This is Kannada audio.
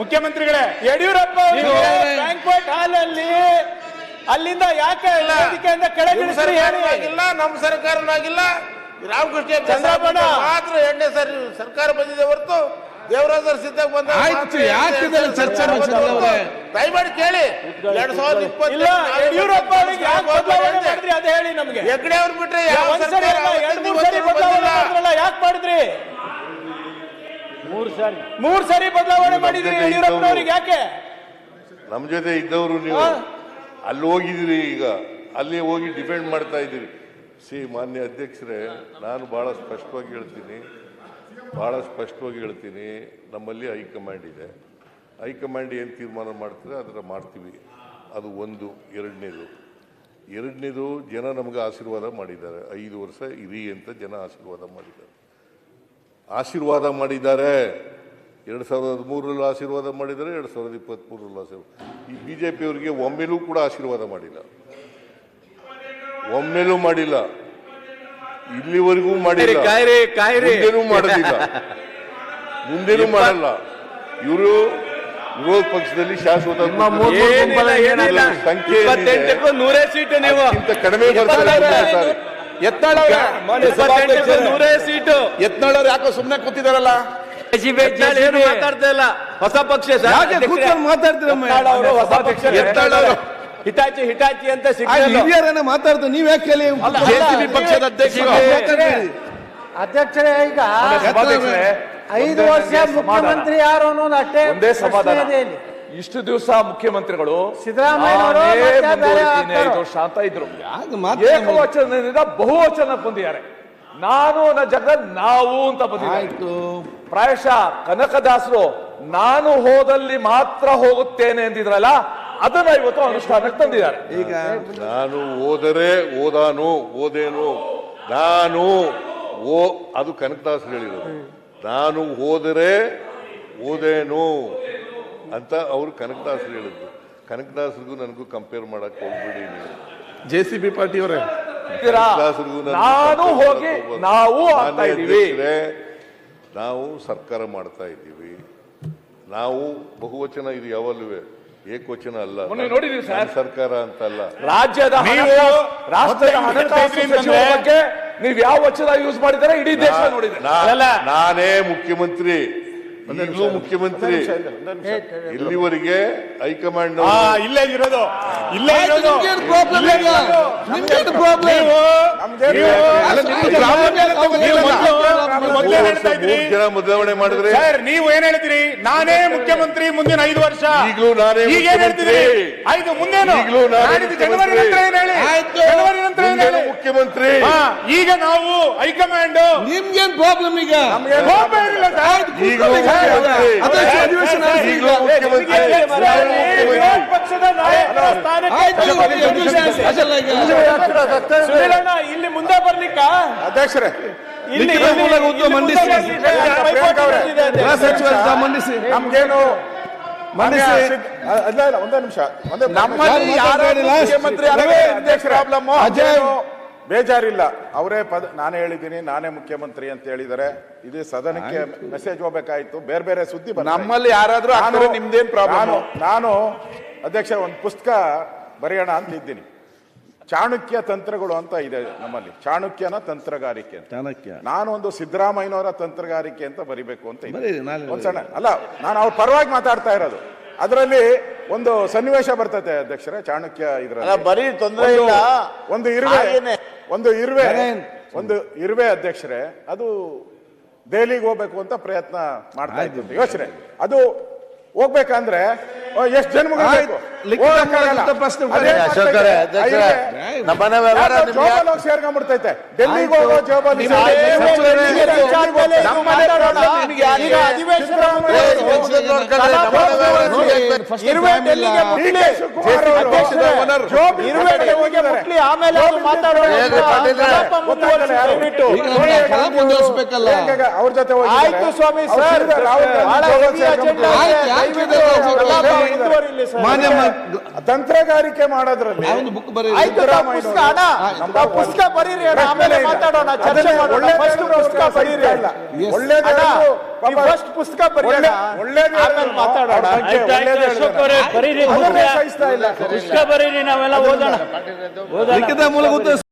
ಮುಖ್ಯಮಂತ್ರಿಗಳೇ ಯಡಿಯೂರಪ್ಪ. ಬ್ಯಾಂಕ್ವೆಟ್ ಹಾಲ್ ಅಲ್ಲಿ ಅಲ್ಲಿಂದ ಯಾಕೆ ಸರ್ಕಾರನೂ ಆಗಿಲ್ಲ ನಮ್ಮ ಸರ್ಕಾರನೂ ಆಗಿಲ್ಲ ರಾಮಕೃಷ್ಣ. ಸಾಹೇಬ್ರು ಮಾತ್ರ ಎರಡನೇ ಸಾರಿ ಸರ್ಕಾರ ಬಂದಿದೆ ಹೊರತು ದೇವರಾಜರ ಸಿದ್ದಾಗ ಬಂದ ಆಯ್ತು, ಯಾಕೆ ಇದೆಲ್ಲ ಚರ್ಚೆ? ದಯಮಾಡಿ ಕೇಳಿ. ಎರಡ್ ಸಾವಿರದ ಇಪ್ಪತ್ತು ಇಲ್ಲ ಯಡಿಯೂರಪ್ಪ ಅವರಿಗೆ ಯಾಕೆ ಬದಲಾವಣೆ ಮಾಡಿದ್ರಿ ಅದೇ ಹೇಳಿ ನಮ್ಗೆ. ಹೆಗ್ಡೆ ಅವ್ರು ಬಿಟ್ರೆ ಯಾವ ಸರ್ಕಾರ ಯಾಕೆ ಮಾಡಿದ್ರಿ? ಮೂರು ಸಾರಿ. ಮೂರ್ ಸಾರಿ ಬದಲಾವಣೆ ಮಾಡಿದ್ರಿ ಜೊತೆ ಯಡಿಯೂರಪ್ಪನವ್ರಿಗೆ ಯಾಕೆ? ನಮ್ಮ ಜೊತೆ ಇದ್ದವರು ನೀವು ಅಲ್ಲಿ ಹೋಗಿದ್ದೀರಿ ಈಗ. ಅಲ್ಲಿ ಹೋಗಿ ಡಿಪೆಂಡ್ ಮಾಡ್ತಾ ಇದ್ದೀರಿ. ಸಿ ಮಾನ್ಯ ಅಧ್ಯಕ್ಷರೇ ನಾನು ಬಹಳ ಸ್ಪಷ್ಟವಾಗಿ ಹೇಳ್ತೀನಿ. ಬಹಳ ಸ್ಪಷ್ಟವಾಗಿ ಹೇಳ್ತೀನಿ. ನಮ್ಮಲ್ಲಿ ಹೈಕಮಾಂಡ್ ಇದೆ. ಹೈಕಮಾಂಡ್ ಏನು ತೀರ್ಮಾನ ಮಾಡ್ತಾರೆ ಅದರ ಮಾಡ್ತೀವಿ. ಅದು ಒಂದು. ಎರಡನೇದು. ಎರಡನೇದು ಜನ ನಮಗೆ ಆಶೀರ್ವಾದ ಮಾಡಿದ್ದಾರೆ. ಐದು ವರ್ಷ ಇರಿ ಅಂತ ಜನ ಆಶೀರ್ವಾದ ಮಾಡಿದ್ದಾರೆ. ಆಶೀರ್ವಾದ ಮಾಡಿದ್ದಾರೆ. ಎರಡು ಸಾವಿರದ ಹದಿಮೂರರಲ್ಲೂ ಆಶೀರ್ವಾದ ಮಾಡಿದ್ದಾರೆ ಎರಡು ಸಾವಿರದ ಇಪ್ಪತ್ತ್ಮೂರರಲ್ಲೂ ಆಶೀರ್ವಾದ ಈ ಬಿ ಜೆ ಪಿಯವರಿಗೆ ಒಮ್ಮೆಲೂ ಕೂಡ ಆಶೀರ್ವಾದ ಮಾಡಿಲ್ಲ. ಒಮ್ಮೆಲೂ ಮಾಡಿಲ್ಲ. ಇಲ್ಲಿವರೆಗೂ ಮಾಡಿಲ್ಲ. ಮುಂದೇನೂ ಮಾಡೋದಿಲ್ಲ. ಮುಂದೇನೂ ಮಾಡಲ್ಲ. ಇವರು ವಿರೋಧ ಪಕ್ಷದಲ್ಲಿ ಶಾಶ್ವತ. ಸಂಖ್ಯೆ ಕಡಿಮೆ ಬರ್ತಾರೆ ನೂರೇ ಸೀಟು. ಯತ್ನಾಳವ್ರು ಯಾಕೋ ಸುಮ್ನೆ ಕೂತಿದಾರಲ್ಲ? ಮಾತಾಡ್ತಾ ಇಲ್ಲ. ಹೊಸ ಪಕ್ಷ ಸರ್. ಯಾಕೆ ಕೂತ್ಕೊಂಡು ಮಾತಾಡ್ತೀರಮ್ಮ? ಯತ್ನಾಳ್ ಅವರು ಹೊಸ ಪಕ್ಷ ಹಿಟಾಚಿ ಹಿಟಾಚಿ ಅಂತ ಸಿಗ್ತಾರೆ ಮಾತಾಡ್ತು ನೀವ್ ಯಾಕೆ ಪಕ್ಷದ ಅಧ್ಯಕ್ಷರು. ಅಧ್ಯಕ್ಷರೇ ಈಗ ಐದು ವರ್ಷ ಮುಖ್ಯಮಂತ್ರಿ ಯಾರು ಅನ್ನೋದು ಅಷ್ಟೇ ಒಂದೇ ಸಮಾಧಾನ. ಇಷ್ಟು ದಿವಸ ಮುಖ್ಯಮಂತ್ರಿಗಳು ಸಿದ್ದರಾಮಯ್ಯ ಅಂತ ಇದ್ರು. ಏಕವಚನದಿಂದ ಬಹುವಚನ ಬಂದಿದ್ದಾರೆ. ನಾನು ನನ್ನ ಜಗ ನಾವು ಅಂತ ಬಂದಿದ್ದಾರೆ. ಆಯ್ತು. ಪ್ರಾಯಶಃ ಕನಕದಾಸರು ನಾನು ಹೋದಲ್ಲಿ ಮಾತ್ರ ಹೋಗುತ್ತೇನೆ ಎಂದಿದ್ರಲ್ಲ ಅದನ್ನ ಇವತ್ತು ಅನುಷ್ಠಾನಕ್ಕೆ ತಂದಿದ್ದಾರೆ. ಈಗ ನಾನು ಓದರೆ ಓದಾನು ಓದೇನು ನಾನು ಓ ಅದು ಕನಕದಾಸರು ಹೇಳಿರೋದು. ನಾನು ಹೋದರೆ ಓದೇನು ಅಂತ ಅವರು ಕನಕದಾಸರು ಹೇಳಿದ್ರು. ಕನಕದಾಸರಿಗೂ ನನಗೂ ಕಂಪೇರ್ ಮಾಡಕ್ಕೆ ಹೋಗ್ಬಿಡಿ ನೀವು. ಜೆ ಸಿ ಬಿ ಪಾರ್ಟಿ ಅವರೇ? ಇದ್ದೀರಾ? ಕನಕದಾಸರಿಗೂ ನಾನು ಹೋಗಿ ನಾವು ನಾವು ಸರ್ಕಾರ ಮಾಡ್ತಾ ಇದ್ದೀವಿ. ನಾವು ಬಹುವಚನ ಇದು ಯಾವಲ್ಲೂ ಏಕವಚನ ಅಲ್ಲ. ಸರ್ಕಾರ ಅಂತಲ್ಲ. ರಾಜ್ಯದ ರಾಷ್ಟ್ರದ ಹಣಕಾಸು ಸಚಿವರ ಬಗ್ಗೆ ನೀವು ಯಾವ ವಚನ ಯೂಸ್ ಮಾಡಿದರೆ ಇಡೀ ದೇಶ ನೋಡಿದೆ ನಾನೇ ಮುಖ್ಯಮಂತ್ರಿ. ಈಗಲೂ ಮುಖ್ಯಮಂತ್ರಿ ಇಲ್ಲಿವರೆಗೆ ಹೈಕಮಾಂಡ್ ಹಾ ಇಲ್ಲೇ ಇರೋದು. ಇಲ್ಲೇ ಇರೋದು. ಜನ ಬದಲಾವಣೆ ಮಾಡಿದ್ರೆ ಸರ್ ನೀವು ಏನ್ ಹೇಳ್ತೀರಿ ನಾನೇ ಮುಖ್ಯಮಂತ್ರಿ ಮುಂದಿನ ಐದು ವರ್ಷ ಈಗಲೂ ನಾನೇ ಈಗ ಏನ್ ಹೇಳ್ತೀರಿ ಮುಖ್ಯಮಂತ್ರಿ. ಐದು ಮುಂದೇನು ಈಗಲೂ ಜನವರಿ ನಂತರ ಏನ್ ಹೇಳಿ. ಜನವರಿ ನಂತರ ಏನ್ ಹೇಳಿ ಮುಖ್ಯಮಂತ್ರಿ ಈಗ ನಾವು ಹೈಕಮಾಂಡ್ ನಿಮ್ಗೇನ್ ಪ್ರಾಬ್ಲಮ್ ಈಗ. ಈಗಲೂ ಮುಖ್ಯಮಂತ್ರಿ ಪಕ್ಷದ ನಾಯಕರ ಸ್ಥಾನಕ್ಕೆ ಅಧ್ಯಕ್ಷರೇ ಮಂಡಿಸಿ. ನಮ್ಗೇನು ಒಂದೇ ನಿಮಿಷ. ಒಂದೇ ನಮ್ಮಲ್ಲಿ ಯಾರು ಮುಖ್ಯಮಂತ್ರಿ ಪ್ರಾಬ್ಲಮ್ ಅಜಯ್. ಬೇಜಾರಿಲ್ಲ. ಅವರೇ ಪದ ನಾನೇ ಹೇಳಿದ್ದೀನಿ ನಾನೇ ಮುಖ್ಯಮಂತ್ರಿ ಅಂತ ಹೇಳಿದರೆ ಇದು ಸದನಕ್ಕೆ ಮೆಸೇಜ್ ಹೋಗ್ಬೇಕಾಯ್ತು. ಬೇರೆ ಬೇರೆ ಸುದ್ದಿ ನಮ್ಮಲ್ಲಿ ಯಾರಾದ್ರೂ ನಿಮ್ದೇನ್ ಪ್ರಾಬ್ಲಮ್ ನಾನು ಅಧ್ಯಕ್ಷ ಒಂದು ಪುಸ್ತಕ ಬರೆಯೋಣ ಅಂತ ಇದ್ದೀನಿ. ಚಾಣಕ್ಯ ತಂತ್ರಗಳು ಅಂತ ಇದೆ ನಮ್ಮಲ್ಲಿ. ಚಾಣಕ್ಯನ ತಂತ್ರಗಾರಿಕೆ ಅಂತ. ಚಾಣಕ್ಯ. ನಾನು ಒಂದು ಸಿದ್ದರಾಮಯ್ಯನವರ ತಂತ್ರಗಾರಿಕೆ ಅಂತ ಬರಿಬೇಕು ಅಂತ ನಾಳೆ ಸಣ್ಣ ಅಲ್ಲ ನಾನು ಅವ್ರ ಪರವಾಗಿ ಮಾತಾಡ್ತಾ ಇರೋದು. ಅದರಲ್ಲಿ ಒಂದು ಸನ್ನಿವೇಶ ಬರ್ತೈತೆ ಅಧ್ಯಕ್ಷರ ಚಾಣಕ್ಯ ಇದ್ರ ಬರೀ ತೊಂದರೆ ಇಲ್ಲ. ಒಂದು ಇರುವೆ. ಒಂದು ಇರುವೆ. ಒಂದು ಇರುವೆ ಅಧ್ಯಕ್ಷರೇ ಅದು ದೆಹಲಿಗೆ ಹೋಗ್ಬೇಕು ಅಂತ ಪ್ರಯತ್ನ ಮಾಡ್ತಾ ಇತ್ತು ಯೋಚನೆ. ಅದು ಹೋಗ್ಬೇಕಂದ್ರೆ ಎಷ್ಟು ಸೇರ್ಕೊಂಡ್ಬಿಡ್ತೈತೆ? ಡೆಲ್ಲಿಗೆ ಹೋಗೋ ಅವ್ರ ಜೊತೆ. ಆಯ್ತು ಸ್ವಾಮಿ ಸರ್. ರಾಹುಲ್ ಮಾನ್ಯ ತಂತ್ರಗಾರಿಕೆ ಮಾಡೋದ್ರಲ್ಲಿ ಒಂದು ಬುಕ್ ಬರೀ ಆಯ್ತು ಪುಸ್ತಕ ಅಣ್ಣ. ಪುಸ್ತಕ ಬರೀರಿ ಅಣ್ಣ ಆಮೇಲೆ ಮಾತಾಡೋಣ ಚರ್ಚೆ ಮಾಡೋಣ. ಫಸ್ಟ್ ಪುಸ್ತಕ ಬರೀರಿ ಅಲ್ಲ ಹೇಳಿದ್ರು, ಫಸ್ಟ್ ಪುಸ್ತಕ ಬರೀರಿ. ಒಳ್ಳೇದು ಆಮೇಲೆ ಮಾತಾಡೋಣ. ಅಶೋಕ್ ಅವರೇ, ಬರೀರಿ ಪುಸ್ತಕ. ಬರೀರಿ ನಾವೆಲ್ಲ ಓದೋಣ. ಓದೋಣ. ಲಿಖಿತ ಮೂಲಭೂತ